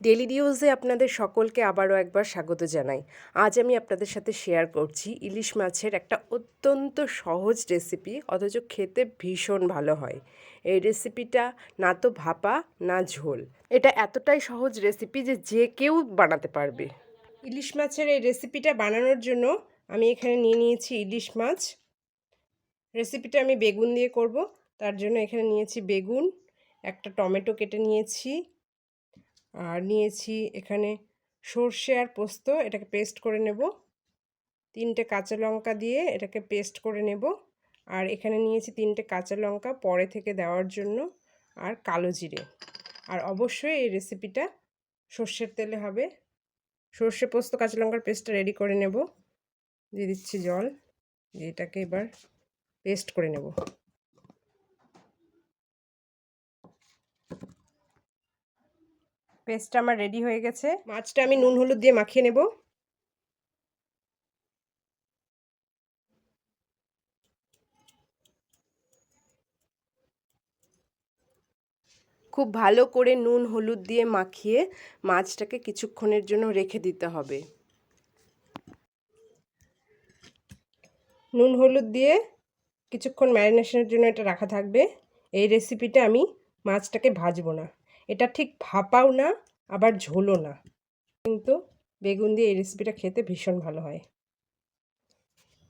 Daily নিউজে আপনাদের সকলকে আবারও একবার স্বাগত জানাই। আজ আমি আপনাদের সাথে শেয়ার করছি ইলিশ মাছের একটা অত্যন্ত সহজ রেসিপি অথচ খেতে ভীষণ ভালো হয়। এই রেসিপিটা না তো ভাপা, না ঝোল। এটা এতটাই সহজ রেসিপি যে যে কেউ বানাতে পারবে। ইলিশ মাছের এই রেসিপিটা বানানোর জন্য আমি এখানে নিয়ে নিয়েছি ইলিশ মাছ। রেসিপিটা আমি বেগুন দিয়ে করব। তার জন্য এখানে নিয়েছি বেগুন, একটা টমেটো কেটে নিয়েছি। আর নিয়েছি এখানে সর্ষে আর পোস্ত, এটাকে পেস্ট করে নেব। তিনটে কাঁচা লঙ্কা দিয়ে এটাকে পেস্ট করে নেব। আর এখানে নিয়েছি তিনটে কাঁচা লঙ্কা পরে থেকে দেওয়ার জন্য আর কালো জিরে। আর অবশ্যই এই রেসিপিটা সর্ষের তেলে হবে। সর্ষে, পোস্ত, কাঁচা লঙ্কার পেস্টটা রেডি করে নেব। দিয়ে দিচ্ছি জল। এটাকে এবার পেস্ট করে নেব। পেস্টটা আমার রেডি হয়ে গেছে। মাছটা আমি নুন, হলুদ দিয়ে মাখিয়ে নেব। খুব ভালো করে নুন, হলুদ দিয়ে মাখিয়ে মাছটাকে কিছুক্ষণের জন্য রেখে দিতে হবে। নুন, হলুদ দিয়ে কিছুক্ষণ ম্যারিনেশনের জন্য এটা রাখা থাকবে। এই রেসিপিটা আমি মাছটাকে ভাজবো না। এটা ঠিক ভাপাও না, আবার ঝোলও না। কিন্তু বেগুন দিয়ে এই রেসিপিটা খেতে ভীষণ ভালো হয়।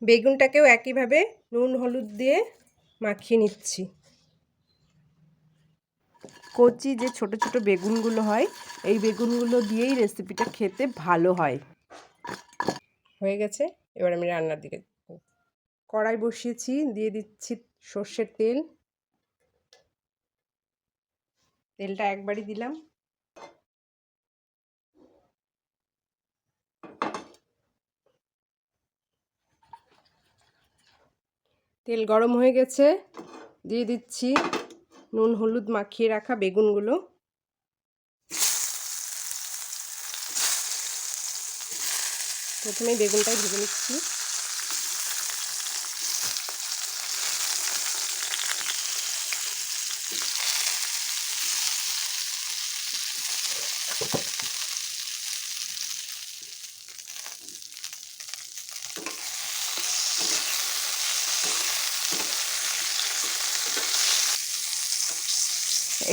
বেগুনটাকেও একইভাবে নুন, হলুদ দিয়ে মাখিয়ে নিচ্ছি। কচি যে ছোট ছোট বেগুনগুলো হয়, এই বেগুনগুলো দিয়েই রেসিপিটা খেতে ভালো হয়। হয়ে গেছে, এবার আমি রান্নার দিকে। কড়াই বসিয়েছি, দিয়ে দিচ্ছি সর্ষের তেল। তেলটা একবারই দিলাম। তেল গরম হয়ে গেছে। দিয়ে দিচ্ছি নুন, হলুদ মাখিয়ে রাখা বেগুনগুলো। প্রথমে বেগুনটাই ভেজে নিচ্ছি।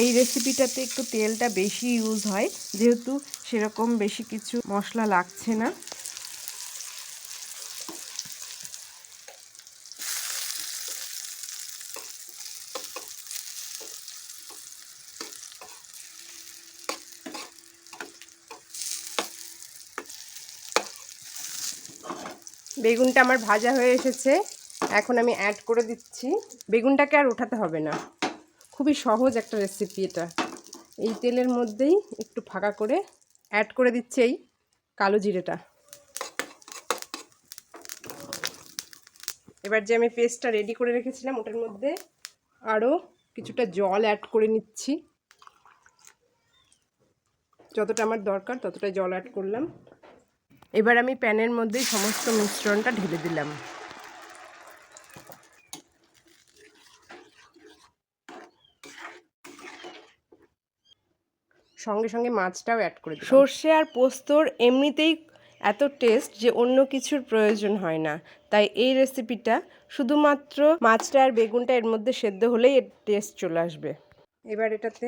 এই রেসিপিটাতে একটু তেলটা বেশি ইউজ হয়, যেহেতু সেরকম বেশি কিছু মশলা লাগছে না। বেগুনটা আমার ভাজা হয়ে এসেছে, এখন আমি অ্যাড করে দিচ্ছি। বেগুনটাকে আর ওঠাতে হবে না। খুবই সহজ একটা রেসিপি এটা। এই তেলের মধ্যেই একটু ফাঁকা করে অ্যাড করে দিচ্ছে এই কালো জিরেটা। এবার যে আমি পেস্টটা রেডি করে রেখেছিলাম, ওটার মধ্যে আরও কিছুটা জল অ্যাড করে নিচ্ছি। যতটা আমার দরকার ততটা জল অ্যাড করলাম। এবার আমি প্যানের মধ্যেই সমস্ত মিশ্রণটা ঢেলে দিলাম। সঙ্গে সঙ্গে মাছটাও অ্যাড করে সর্ষে আর পোস্তর এমনিতেই এত টেস্ট যে অন্য কিছুর প্রয়োজন হয় না। তাই এই রেসিপিটা শুধুমাত্র মাছটা আর বেগুনটা এর মধ্যে সেদ্ধ হলেই এর টেস্ট চলে আসবে। এবার এটাতে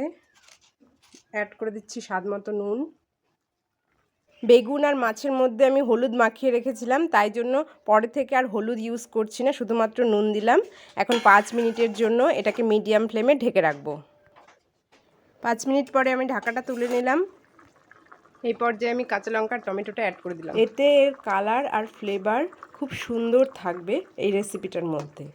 অ্যাড করে দিচ্ছি স্বাদ মতো নুন। বেগুন আর মাছের মধ্যে আমি হলুদ মাখিয়ে রেখেছিলাম তাই জন্য পরে থেকে আর হলুদ ইউজ করছি না শুধুমাত্র নুন দিলাম। এখন পাঁচ মিনিটের জন্য এটাকে মিডিয়াম ফ্লেমে ঢেকে রাখব। পাঁচ মিনিট পরে আমি ঢাকাটা তুলে নিলাম। এই পর্যায়ে আমি কাঁচা লঙ্কার টমেটোটা অ্যাড করে দিলাম। এতে এর কালার আর ফ্লেভার খুব সুন্দর থাকবে এই রেসিপিটার মধ্যে।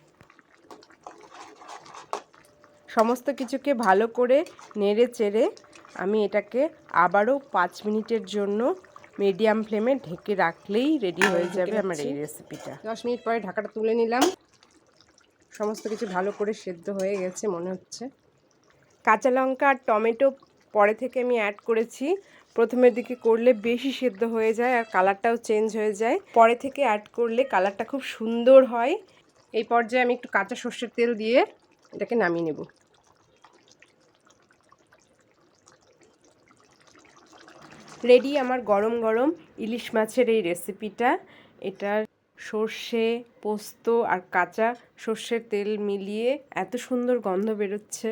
সমস্ত কিছুকে ভালো করে নেড়ে চেড়ে আমি এটাকে আবারও পাঁচ মিনিটের জন্য মিডিয়াম ফ্লেমে ঢেকে রাখলেই রেডি হয়ে যাবে আমার এই রেসিপিটা দশ মিনিট পরে ঢাকাটা তুলে নিলাম। সমস্ত কিছু ভালো করে সেদ্ধ হয়ে গেছে মনে হচ্ছে। কাঁচা লঙ্কা আর টমেটো পরে থেকে আমি অ্যাড করেছি। প্রথমের দিকে করলে বেশি সেদ্ধ হয়ে যায় আর কালারটাও চেঞ্জ হয়ে যায়। পরে থেকে অ্যাড করলে কালারটা খুব সুন্দর হয়। এই পর্যায়ে আমি একটু কাঁচা সর্ষের তেল দিয়ে এটাকে নামিয়ে নেব। রেডি আমার গরম গরম ইলিশ মাছের এই রেসিপিটা এটার সর্ষে, পোস্ত আর কাঁচা সর্ষের তেল মিলিয়ে এত সুন্দর গন্ধ বেরোচ্ছে।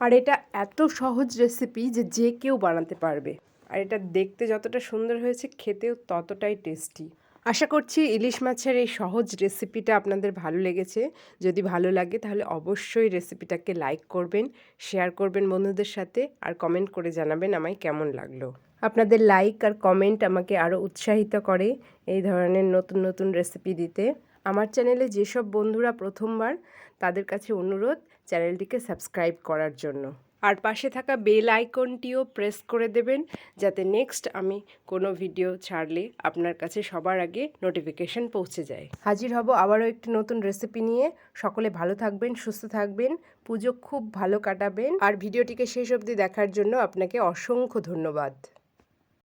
আর এটা এত সহজ রেসিপি যে যে কেউ বানাতে পারবে। আর এটা দেখতে যতটা সুন্দর হয়েছে, খেতেও ততটাই টেস্টি আশা করছি ইলিশ মাছের এই সহজ রেসিপিটা আপনাদের ভালো লেগেছে। যদি ভালো লাগে তাহলে অবশ্যই রেসিপিটাকে লাইক করবেন শেয়ার করবেন বন্ধুদের সাথে আর কমেন্ট করে জানাবেন আমায় কেমন লাগল। আপনাদের লাইক আর কমেন্ট আমাকে আরও উৎসাহিত করে এই ধরনের নতুন নতুন রেসিপি দিতে। আমার চ্যানেলে যেসব বন্ধুরা প্রথমবার, তাদের কাছে অনুরোধ চ্যানেলটিকে সাবস্ক্রাইব করার জন্য। আর পাশে থাকা বেল আইকনটিও প্রেস করে দেবেন, যাতে নেক্সট আমি কোনো ভিডিও ছাড়লে আপনার কাছে সবার আগে নোটিফিকেশন পৌঁছে যায়। হাজির হব আবারও একটি নতুন রেসিপি নিয়ে। সকলে ভালো থাকবেন, সুস্থ থাকবেন, পুজো খুব ভালো কাটাবেন। আর ভিডিওটিকে শেষ অবধি দেখার জন্য আপনাকে অসংখ্য ধন্যবাদ।